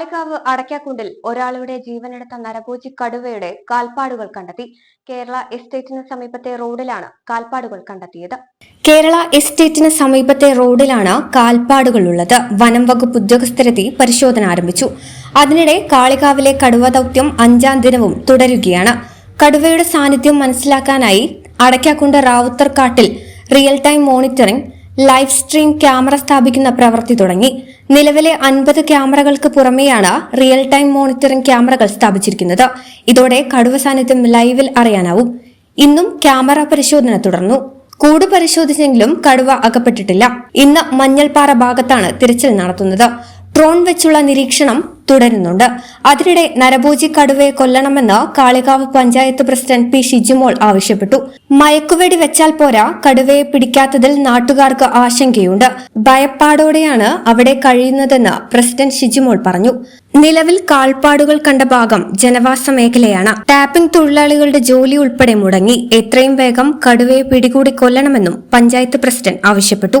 കാളികാവ് അടയ്ക്കാക്കുണ്ടിൽ ഒരാളുടെ ജീവനെടുത്ത നരഭോജി കടുവയുടെ കാൽപ്പാടുകൾ കണ്ടെത്തി. കേരള എസ്റ്റേറ്റിന് സമീപത്തെ റോഡിലാണ് കാൽപ്പാടുകൾ കണ്ടെത്തിയത്. കേരള എസ്റ്റേറ്റിന് സമീപത്തെ റോഡിലാണ് കാൽപ്പാടുകൾ ഉള്ളത്. വനം വകുപ്പ് ഉദ്യോഗസ്ഥരെത്തി പരിശോധന ആരംഭിച്ചു. അതിനിടെ കാളികാവിലെ കടുവ ദൗത്യം അഞ്ചാം ദിനവും തുടരുകയാണ്. കടുവയുടെ സാന്നിധ്യം മനസ്സിലാക്കാനായി Adakkakundu റാവുത്തർക്കാട്ടിൽ real time monitoring live stream camera സ്ഥാപിക്കുന്ന പ്രവൃത്തി തുടങ്ങി. നിലവിലെ അൻപത് ക്യാമറകൾക്ക് പുറമെയാണ് റിയൽ ടൈം മോണിറ്ററിംഗ് ക്യാമറകൾ സ്ഥാപിച്ചിരിക്കുന്നത്. ഇതോടെ കടുവ സാന്നിധ്യം ലൈവിൽ അറിയാനാവും. ഇന്നും ക്യാമറ പരിശോധന തുടർന്നു. കൂട് പരിശോധിച്ചെങ്കിലും കടുവ അകപ്പെട്ടിട്ടില്ല. ഇന്ന് മഞ്ഞൾപ്പാറ ഭാഗത്താണ് തിരച്ചിൽ നടത്തുന്നത്. ഡ്രോൺ വെച്ചുള്ള നിരീക്ഷണം തുടരുന്നുണ്ട്. അതിനിടെ നരഭോജി കടുവയെ കൊല്ലണമെന്ന് കാളികാവ് പഞ്ചായത്ത് പ്രസിഡന്റ് പി ഷിജുമോൾ ആവശ്യപ്പെട്ടു. മയക്കുവെടി വെച്ചാൽ പോരാ കടുവയെ പിടിക്കാത്തതിൽ നാട്ടുകാർക്ക് ആശങ്കയുണ്ട്. ഭയപ്പാടോടെയാണ് അവിടെ കഴിയുന്നതെന്ന് പ്രസിഡന്റ് ഷിജുമോൾ പറഞ്ഞു. നിലവിൽ കാൽപ്പാടുകൾ കണ്ട ഭാഗം ജനവാസ മേഖലയാണ്. ടാപ്പിംഗ് തൊഴിലാളികളുടെ ജോലി ഉൾപ്പെടെ മുടങ്ങി. എത്രയും വേഗം കടുവയെ പിടികൂടി കൊല്ലണമെന്നും പഞ്ചായത്ത് പ്രസിഡന്റ് ആവശ്യപ്പെട്ടു.